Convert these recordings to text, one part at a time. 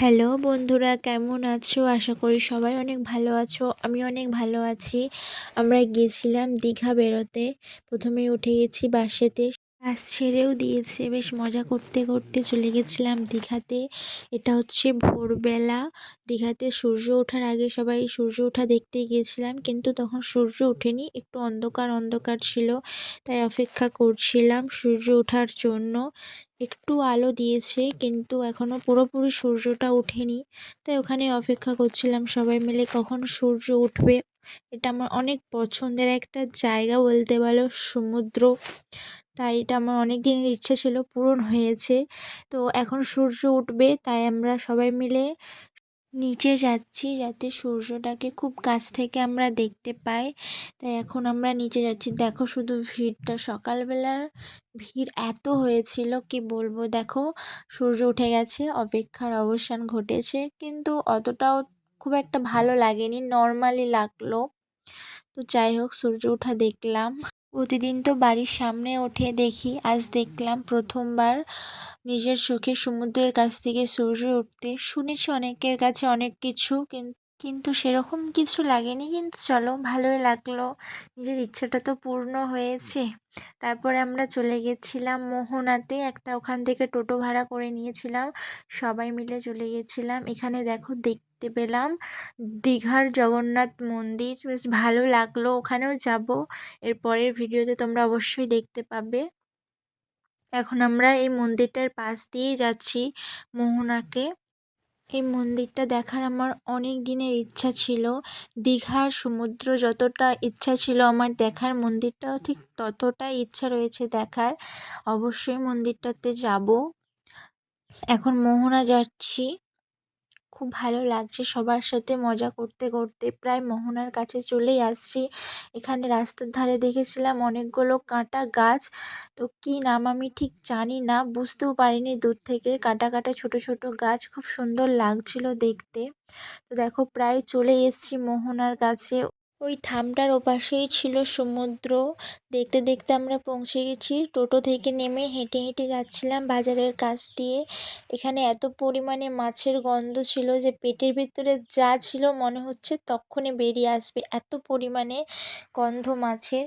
Hello বন্ধুরা, কেমন আছো? আশা করি সবাই অনেক ভালো আছো। আমি অনেক ভালো আছি। আমরা গিয়েছিলাম দীঘা বেরোতে। প্রথমে উঠে গেছি বাসেতে। বাস ছেড়েও দিয়েছে। বেশ মজা করতে করতে চলে গেছিলাম দীঘাতে। এটা হচ্ছে ভোরবেলা। দীঘাতে সূর্য ওঠার আগে সবাই সূর্য ওঠা দেখতে গিয়েছিলাম, কিন্তু তখন সূর্য ওঠেনি। একটু অন্ধকার অন্ধকার ছিল, তাই অপেক্ষা করছিলাম সূর্য ওঠার জন্য। একটু আলো দিয়েছে, কিন্তু এখনও পুরোপুরি সূর্যটা ওঠেনি। তাই ওখানে অপেক্ষা করছিলাম সবাই মিলে কখন সূর্য উঠবে। এটা আমার অনেক পছন্দের একটা জায়গা বলতে পারো, সমুদ্র। তাই এটা আমার অনেক দিনের ইচ্ছে ছিল পূরণ হয়েছে। তো এখন সূর্য উঠবে, তাই আমরা সবাই মিলে নিচে যাচ্ছি যাতে সূর্যটাকে খুব কাছ থেকে আমরা দেখতে পাই। তাই এখন আমরা নিচে যাচ্ছি। দেখো শুধু ভিড়টা, সকালবেলার ভিড় এত হয়েছিল, কি বলব? দেখো সূর্য উঠে গেছে, অপেক্ষার অবসান ঘটেছে, কিন্তু অতটাও খুব একটা ভালো লাগেনি নর্মালি লাগল। তো যাই হোক সূর্য ওঠা দেখলাম। প্রতিদিন তো বাড়ির সামনে ওঠে দেখি, আজ দেখলাম প্রথমবার নিজের চোখে সমুদ্রের কাছ থেকে সূর্য উঠতে। শুনেছি অনেকের কাছে অনেক কিছু, কিন্তু সেরকম কিছু লাগেনি। কিন্তু চলো, ভালোই লাগল। নিজের ইচ্ছাটা তো পূর্ণ হয়েছে। তারপরে আমরা চলে গেছিলাম মোহনাতে। একটা ওখান থেকে টোটো ভাড়া করে নিয়েছিলাম। সবাই মিলে চলে গেছিলাম। এখানে দেখো, দেখতে পেলাম দীঘার জগন্নাথ মন্দির। বেশ ভালো লাগল। ওখানেও যাব। এর পরের ভিডিওতে তোমরা অবশ্যই দেখতে পাবে। এখন আমরা এই মন্দিরটার পাশ দিয়েই যাচ্ছি মোহনাকে। এই মন্দিরটা দেখার আমার অনেক দিনের ইচ্ছা ছিল। দীঘার সমুদ্র যতটা ইচ্ছা ছিল আমার দেখার, মন্দিরটাও ঠিক ততটাই ইচ্ছা রয়েছে দেখার। অবশ্যই মন্দিরটাতে যাব। এখন মোহনা যাচ্ছি। খুব ভালো লাগছে সবার সাথে মজা করতে করতে। প্রায় মোহনার কাছে চলেই আসছি। এখানে রাস্তার ধারে দেখেছিলাম অনেকগুলো কাঁটা গাছ। তো কী নাম আমি ঠিক জানি না, বুঝতেও পারিনি দূর থেকে। কাঁটা, কাটা, ছোট ছোট গাছ খুব সুন্দর লাগছিল দেখতে। তো দেখো প্রায় চলে এসছি মোহনার কাছে। ওই থামটার ওপাশেই ছিল সমুদ্র। দেখতে দেখতে আমরা পৌঁছে গেছি। টোটো থেকে নেমে হেঁটে হেঁটে যাচ্ছিলাম বাজারের কাছ দিয়ে। এখানে এত পরিমাণে মাছের গন্ধ ছিল যে পেটের ভিতরে যা ছিল মনে হচ্ছে তক্ষণে বেরিয়ে আসবে। এত পরিমাণে গন্ধ মাছের।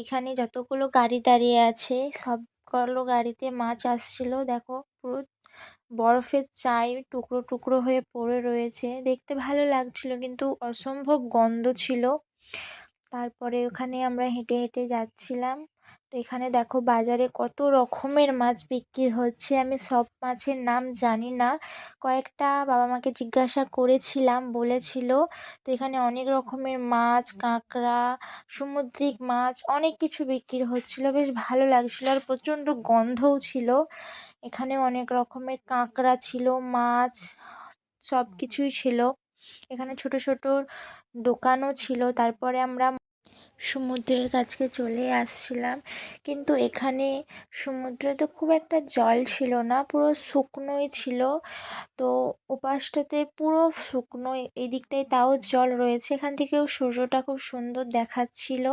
এখানে যতগুলো গাড়ি দাঁড়িয়ে আছে, সবগুলো গাড়িতে মাছ আসছিল। দেখো, পুরো বরফের চাই টুকরো টুকরো হয়ে পড়ে রয়েছে। দেখতে ভালো লাগছিল কিন্তু অসম্ভব গন্ধ ছিল। তারপরে ওখানে আমরা হেঁটে হেঁটে যাচ্ছিলাম। তো এখানে দেখো বাজারে কত রকমের মাছ বিক্রি হচ্ছে। আমি সব মাছের নাম জানি না। কয়েকটা বাবা মাকে জিজ্ঞাসা করেছিলাম, বলেছিল, তো এখানে অনেক রকমের মাছ, কাঁকড়া, সামুদ্রিক মাছ, অনেক কিছু বিক্রি হচ্ছিল। বেশ ভালো লাগছিল আর প্রচণ্ড গন্ধও ছিল। এখানে অনেক রকমের কাঁকড়া ছিল, মাছ সব কিছুই ছিল। এখানে ছোট ছোট দোকানও ছিল। তারপরে আমরা সমুদ্রের কাছে চলে আসছিলাম। কিন্তু এখানে সমুদ্রে তো খুব একটা জল ছিল না, পুরো শুকনোই ছিল। তো ওপাশটাতে পুরো শুকনো এই দিকটায় তাও জল রয়েছে। এখান থেকেও সূর্যটা খুব সুন্দর দেখাচ্ছিল।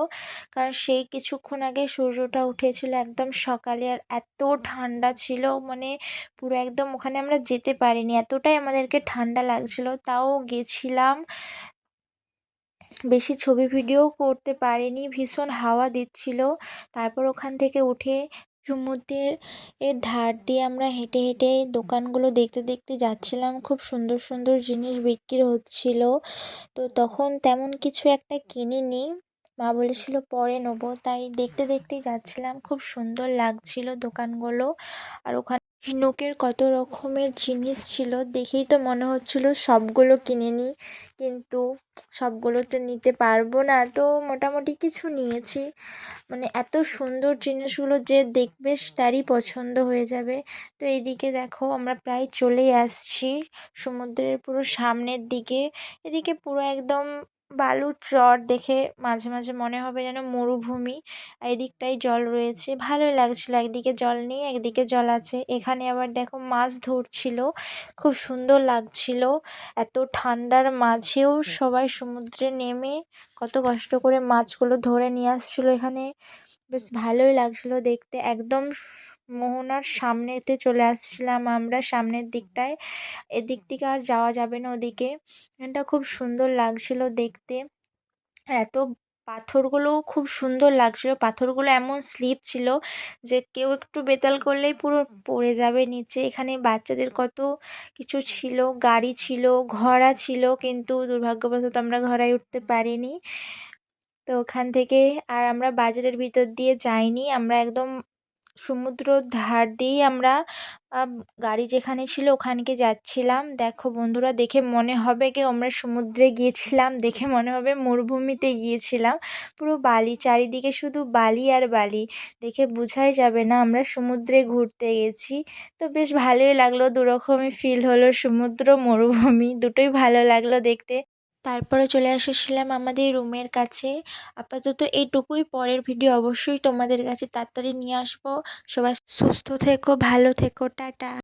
কারণ সেই কিছুক্ষণ আগে সূর্যটা উঠেছিল একদম সকালে আর এত ঠান্ডা ছিল মানে পুরো একদম ওখানে আমরা যেতে পারিনি। এতটাই আমাদেরকে ঠান্ডা লাগছিল, তাও গেছিলাম। বেশি ছবি ভিডিও করতে পারিনি, ভীষণ হাওয়া দিচ্ছিল। তারপর ওখান থেকে উঠে সমুদ্রের এর ধার দিয়ে আমরা হেঁটে হেঁটে দোকানগুলো দেখতে দেখতে যাচ্ছিলাম। খুব সুন্দর সুন্দর জিনিস বিক্রি হচ্ছিল। তো তখন তেমন কিছু একটা কিনিনি। মা বলেছিল, পরে নেব। তাই দেখতে দেখতেই যাচ্ছিলাম। খুব সুন্দর লাগছিল দোকানগুলো। আর ওখানে ঝিনুকের কত রকমের জিনিস ছিল, দেখেই তো মনে হচ্ছিল সবগুলো কিনে নিই কিন্তু সবগুলো তো নিতে পারব না। তো মোটামুটি কিছু নিয়েছি। মানে এত সুন্দর জিনিসগুলো যে দেখবে তারই পছন্দ হয়ে যাবে। তো এইদিকে দেখো, আমরা প্রায় চলেই আসছি সমুদ্রের পুরো সামনের দিকে। এদিকে পুরো একদম বালুর চর দেখে মাঝে মাঝে মনে হবে যেন মরুভূমি। আর এদিকটায় জল রয়েছে। ভালোই লাগছিল। একদিকে জল নেই একদিকে জল আছে। এখানে আবার দেখো মাছ ধরছিল। খুব সুন্দর লাগছিল। এত ঠান্ডার মাঝেও সবাই সমুদ্রে নেমে কত কষ্ট করে মাছগুলো ধরে নিয়ে আসছিল এখানে। বেশ ভালোই লাগছিল দেখতে। একদম মোহনার সামনেতে চলে আসছিলাম আমরা সামনের দিকটায়। এদিক থেকে আর যাওয়া যাবে না ওদিকে। এটা খুব সুন্দর লাগছিল দেখতে। এত পাথরগুলোও খুব সুন্দর লাগছিল। পাথরগুলো এমন স্লিপ ছিল যে কেউ একটু বেতাল করলেই পুরো পড়ে যাবে নিচে। এখানে বাচ্চাদের কত কিছু ছিল, গাড়ি ছিল, ঘোড়া ছিল কিন্তু দুর্ভাগ্যবশত আমরা ঘোড়ায় উঠতে পারিনি। তো ওখান থেকে আর আমরা বাজারের ভিতর দিয়ে যাইনি। আমরা একদম সমুদ্রর ধার দিয়েই আমরা গাড়ি যেখানে ছিল ওখানকে যাচ্ছিলাম। দেখো বন্ধুরা, দেখে মনে হবে কি আমরা সমুদ্রে গিয়েছিলাম, দেখে মনে হবে মরুভূমিতে গিয়েছিলাম। পুরো বালি, চারিদিকে শুধু বালি আর বালি। দেখে বোঝাই যাবে না আমরা সমুদ্রে ঘুরতে গেছি। তো বেশ ভালোই লাগল, দুরকমই ফিল হলো সমুদ্র, মরুভূমি, দুটোই ভালো লাগল দেখতে। তারপরে চলে এসেছিলাম আমাদের রুমের কাছে। আপাতত এইটুকুই, পরের ভিডিও অবশ্যই তোমাদের কাছে তাড়াতাড়ি নিয়ে আসব। সবাই সুস্থ থেকো, ভালো থেকো, টাটা।